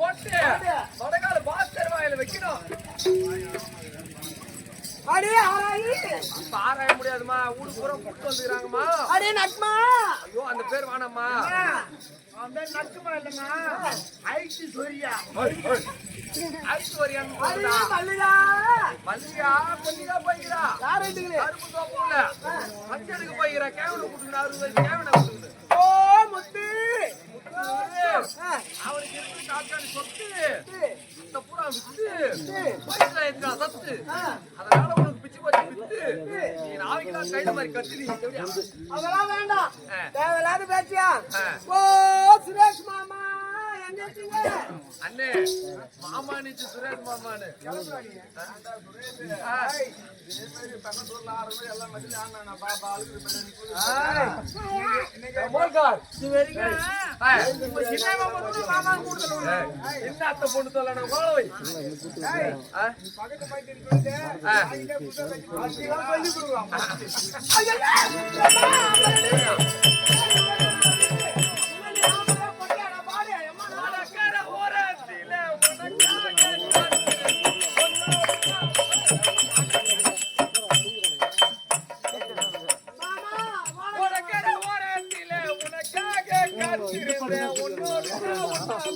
போட்டு வடகால பாஸ்கர் வாயில வைக்கணும். அடே ஆராயி. ஆராய முடியாதுமா. ஊடு பூரா கூட்டு வந்துக்கிறாங்கம்மா. அடே நட்மா ஐயோ அந்த பேர் வேணாம்மா. அந்த நட்மா இல்லம்மா? ஐடி சொரியா. சொல்லுடா. மல்லிகா. மல்லிகா கொஞ்சியா போய்க்கிறா. யார் ஐட்டுங்களே கருப்பு தோப்புல மஞ்சளுக்கு போய்க்கிறா. கேவனை அறுபது கொடுக்குது ஓ முத்து. அவனுக்கு காக்காணி சொத்து இந்த பூரா வித்து வயசுல இருக்கா சத்து அதனால உனக்கு பிச்சு போச்சு வித்து நீ நாளைக்கு கையில மாதிரி கத்தி நீ? அதெல்லாம் வேண்டாம். தேவையில்லாத பேச்சியா. ஓ சுரேஷ் மாமா அண்ணே மாமா நீச்சு சுரேஷ் மாமான்னு ஆ. ஆ. உங்க சின்ன மாமா கூட மாமா கூடுதல் உண்டு. ஏய், என்ன அத்தை பொண்ணு சொல்லணும் ஆ?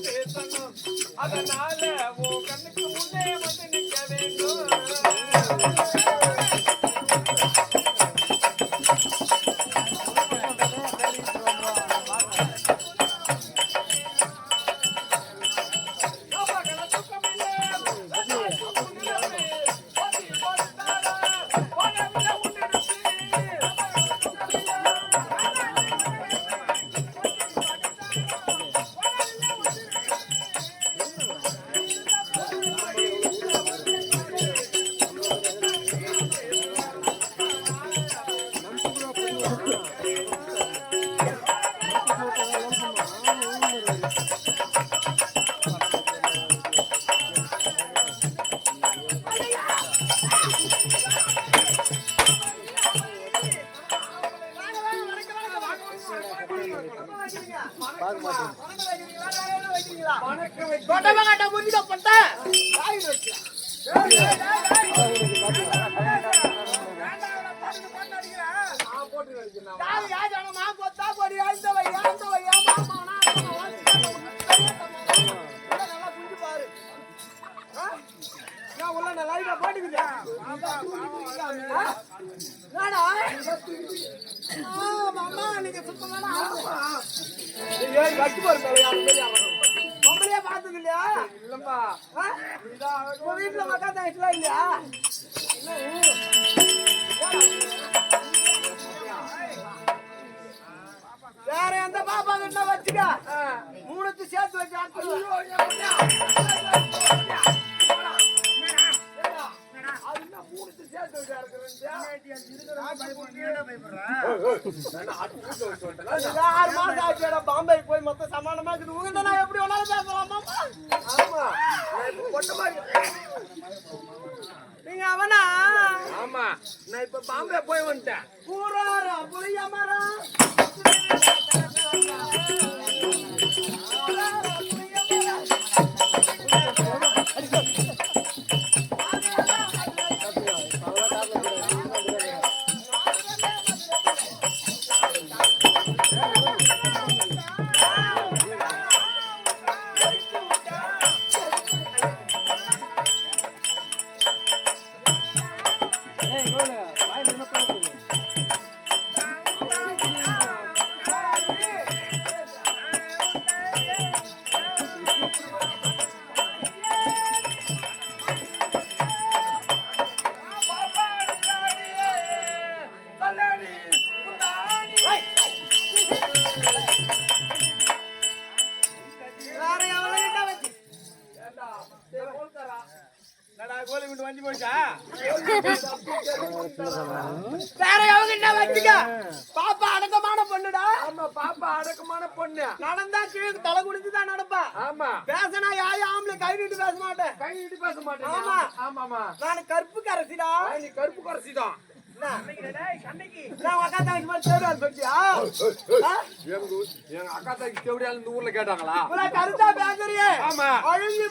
பேசணும். அதனால வீட்டுல மக்கா தங்கச்சிலாம் இல்லையா வேற எந்த பாப்பா கிட்ட வச்சுக்க? மூணுத்து சேர்த்து பாம்பே போய் மொத்தம் சமானமா இருக்குது. உங்ககிட்ட நான் எப்படி வேணாலும் பேசலாமா ஆமா. நீங்க அவனா? ஆமா. நான் இப்ப பாம்பே போய் வந்துட்டேன். பூராரா புளிய மரம் வேற எவன்கிட்ட வச்சு வேற எவன்கிட்ட வச்சுக்க பாப்பா அடக்கமான பொண்ணுடா? ஆமா பாப்பா அடக்கமான பொண்ணு. நடந்தா கீழே தலை குடிச்சு தான் நடப்பா? ஆமா. பேசினா யாரும் ஆம்பளை கை நீட்டு பேச மாட்டேன். கை நீட்டி பேச மாட்டேன். ஆமா. ஆமாமா நான் கற்பு கரசிடா. நீ கருப்பு குறைச்சிதான் எங்க அக்கா தாக்கி தேவடியால இந்த ஊர்ல கேட்டாங்களா? கருத்தா பேசுறியே. ஆமா. அழிஞ்சு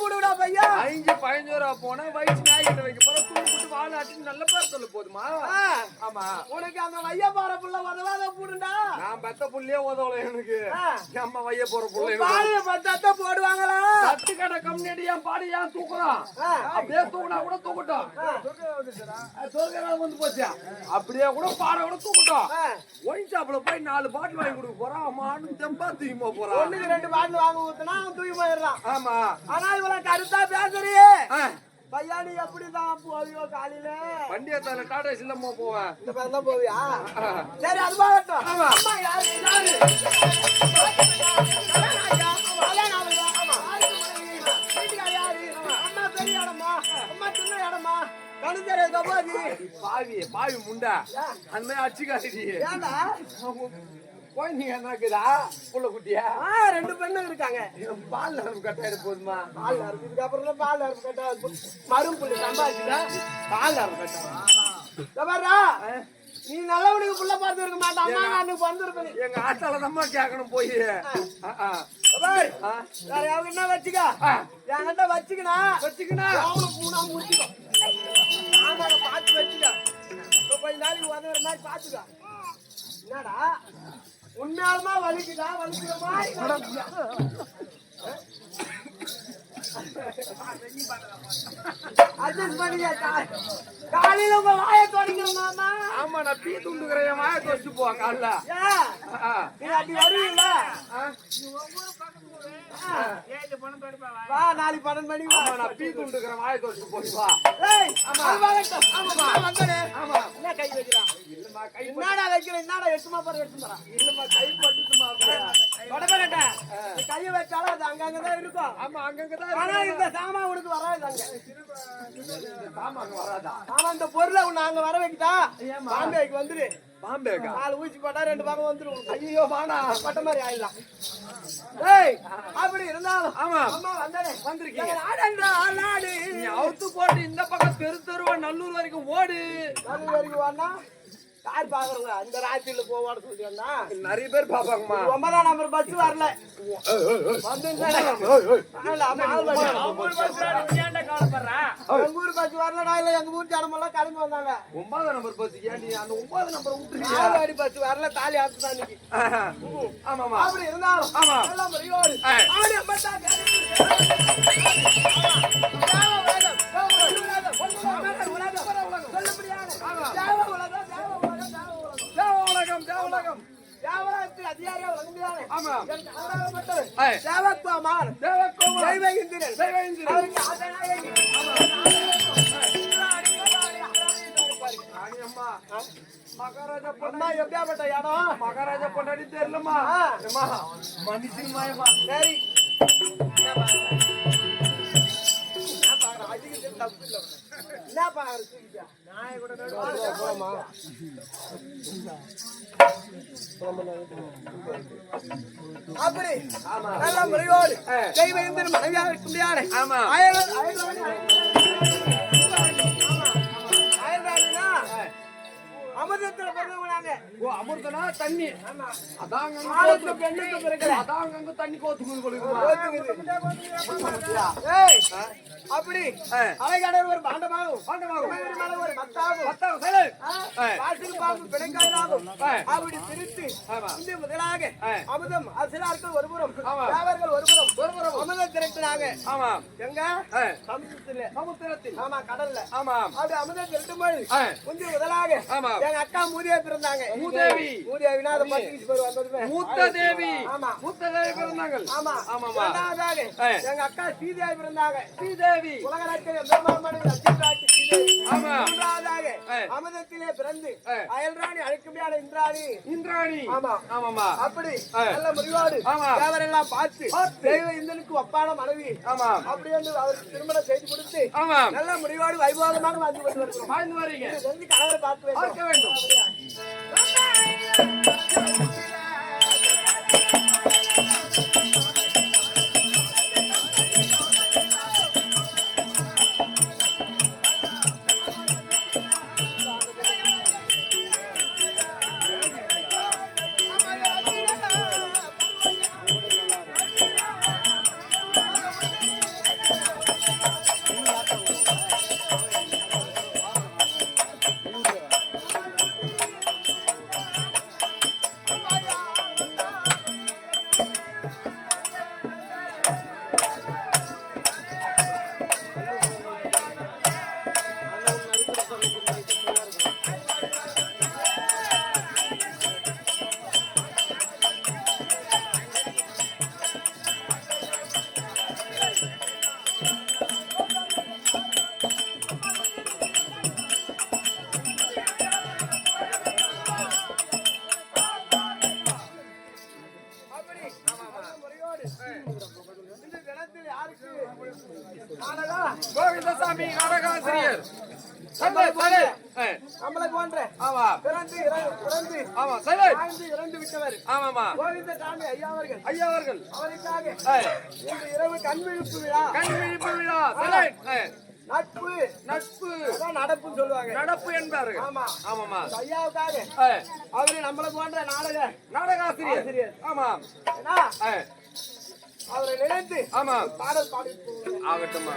போடுடா பையா. ஐந்து பதினஞ்சு ரூபா போனா வயசு நாய்கிட்ட வைக்க போற போட்டு ஆட்டி நல்ல பேர் சொல்ல போதுமா? ஆமா. உனக்கு அந்த வைய பாறை புள்ள உதவாத போடுண்டா. நான் பெத்த புள்ளையே உதவல எனக்கு. ஆ. அம்மா வைய போற புள்ள பாலைய பத்தாத்த போடுவாங்களா? தட்டு கடை கம்யூனிட்டி என் பாடி ஏன் தூக்குறான். அப்படியே தூக்குனா கூட தூக்கட்டும். வந்து போச்சு அப்படியே கூட பாட கூட தூக்கட்டும் ஒயின் ஷாப்ல போய் நாலு பாட்டில் வாங்கி கொடுக்க போறான் அம்மானு தெம்பா தூக்கிமா போறான் ஒண்ணுக்கு ரெண்டு பாட்டில் வாங்க ஊத்துனா அவன் தூக்கி போயிடுறான். ஆமா ஆனா இவ்வளவு கருத்தா பேசுறியே. பையா, நீ எப்படிதான் போவியோ காலையில? வண்டியத்தால டாடா சில்லம்மா போவேன் இந்த மாதிரி தான் போவியா? சரி, அது போகட்டும். ஆமா. அம்மா யாரு? யாரு? தெரியாத கபாதி. பாவி பாவி முண்டா. அந்த மாதிரி அடிச்சுக்காடி ஏன்டா? குழந்தைங்க என்ன இருக்குதா புள்ள குட்டியா? ஆ, ரெண்டு பெண்ணு இருக்காங்க. பால் நரம்பு கட்டாயிட போதுமா? பால் நரம்பு இதுக்கப்புறம் தான் பால் நரம்பு கட்டா மரும் புள்ளி சம்பாதிச்சுட்டா பால் நரம்பு கட்டா பாருடா. நீ நல்லவனுக்கு புள்ள பார்த்து இருக்க மாட்டான் அம்மா அண்ணுக்கு பிறந்திருப்ப நீ எங்க ஆட்டால தான்மா கேட்கணும் போய். வேற யாருக்குன்னா வச்சுக்க? ஆ. என்கிட்ட வச்சுக்கணா வச்சுக்கினா? அவனுக்கு பூனா முடிச்சுக்கோ ஆமாங்க பார்த்து வச்சுக்க. கொஞ்ச நாளைக்கு உதவுற மாதிரி பார்த்துக்க. என்னடா? உண்மையாலுமா வலிக்குதா? வலிக்கிற மாதிரி காலையில உங்க வாயை தொடங்கிடும் மாமா. ஆமா நான் பீ துண்டுக்கிறேன் வாயை தொச்சு போ காலைல. நீ அப்படி வருவீங்கள. வா நாளைக்கு பன்னெண்டு மணிக்கு வா. நான் பீ துண்டுக்கிறேன் வாயை தொச்சு போய் வா. என்ன கை வைக்கிறான்? இல்லம்மா கை என்னடா வைக்கிறேன்? என்னடா எட்டுமா பாரு எட்டுமா இல்லம்மா கை. வடபரட்ட கையை வச்சாலும் அது அங்கங்கதான் இருக்கும். ஆமா அங்கங்கதான் ஆனா இருக்கு. இந்த சாமா உனக்கு வராது அங்க. அங்க வராதா? ஆமா இந்த பொருளை உன்னை அங்க வர வைக்கிட்டா? பாம்பேக்கு வந்துரு. பாம்பேக்கா? நாலு ஊசி போட்டா ரெண்டு பக்கம் வந்துரும். ஐயோ வாடா பட்ட மாதிரி ஆயிடலாம். ஏய் அப்படி இருந்தாலும் ஆமா. அம்மா வந்தனே. வந்திருக்கீங்க. நாடன்றா நாடு நீ அவுத்து போட்டு இந்த பக்கம் தெரு தெருவா நல்லூர் வரைக்கும் ஓடு. நல்ல வரைக்கும் வானா யார் பாக்குறவங்க இந்த ராத்திரில போவாட சொல்லி வந்தா நிறைய பேர் பாப்பாங்கம்மா ஒன்பதாம் நம்பர் பஸ் வரல. எங்க ஊர் பஸ் வரலடா இல்ல எங்க ஊர் ஜனமெல்லாம் கிளம்பி வந்தாங்க. ஒன்பதாம் நம்பர் பஸ் ஏன் நீ அந்த ஒன்பது நம்பர் விட்டுருக்கியா? ஆழ்வாடி பஸ் வரல தாலி ஆத்து தான் இன்னைக்கு. ஆமாமா அப்படி இருந்தாலும் ஆமா. எல்லாம் இடம் மகாராஜா பொண்டாடி மனுஷன் மாயமா சரி என்ன பாக்குற? என்ன பாக்குற? அடிக்கிறது தப்பு இல்ல உனக்கு. என்ன பாக்குற தூக்கிட்டா? நாயை கூட. போமா. அப்படி நல்ல முறையோடு ஆ. தெய்வ இந்திரன் மனைவியா இருக்க முடியாது ஆமா அயல் தண்ணி. ஆளுக்கு பெண்ணுக்கு தண்ணி ஏய், அப்படி ஆ. அலைகடல் ஒரு பாண்டமாகும் பாண்டமாகும். ஒரு மத்தாகும் ஆ, ஆ. வாசல் பாம்பு பிணைக்காதாகும் ஆ. அப்படி பிரித்து ஆமா. இந்த முதலாக. அமுதம் அசிலார்கள் ஒருபுறம் ஆமா. தேவர்கள் ஒருபுறம் ஒருபுறம். அமுதம் திரட்டினாங்க ஆமா எங்க. சமுத்திரத்துல சமுத்திரத்தில் ஆமா கடல்ல ஆமா அப்படி அமுதம் திரட்டும் போது. முந்தி முதலாக ஆமா. எங்க அக்கா மூதியா பிறந்தாங்க மூதேவி. மூதேவினா அதை பத்து பேர் வந்ததுமே மூத்த தேவி ஆமா. மூத்த தேவி பிறந்தாங்கள் ஆமா ஆமாமா இரண்டாவதாக ஆ. எங்க அக்கா சீதையா பிறந்தாங்க ஸ்ரீதேவி உலகநாட்டிய பெருமாமணி லட்சுமிராட்சி சீதேவி. ஆமா. மூன்றாவதாக ஆ. அமுதத்திலே பிறந்து. அயல்ராணி அழைக்கும்படியான இந்திராணி இந்திராணி ஆமா. ஆமாமா அப்படி. நல்ல முடிவோடு ஆமா. தேவரெல்லாம் பார்த்து. தெய்வ இந்தனுக்கு ஒப்பான மனைவி ஆமா அப்படி என்று அவருக்கு திருமணம் செய்து கொடுத்து ஆமா நல்ல முடிவோடு வைபோகமாக வந்து கொண்டு வருகிறோம் வாழ்ந்து வரீங்க கணவரை பார்க்க பார்க்க வேண்டும் ஆமாமா கோவிந்த சாமி ஐயா அவர்கள். ஐயா அவர்கள். அவருக்காக ஏய், இன்று இரவு கண்விழிப்பு விழா. நட்பு. நட்பு. நடப்புன்னு சொல்லுவாங்க. நடப்பு என்பார்கள் ஆமா. ஆமாமா ஐயாவுக்காக அவரு நம்மளை போன்ற நாடக நாடகாசிரியர். ஆசிரியர். ஏய், அவரை நினைத்து ஆமாம். பாடல் பாடி ஆகட்டுமா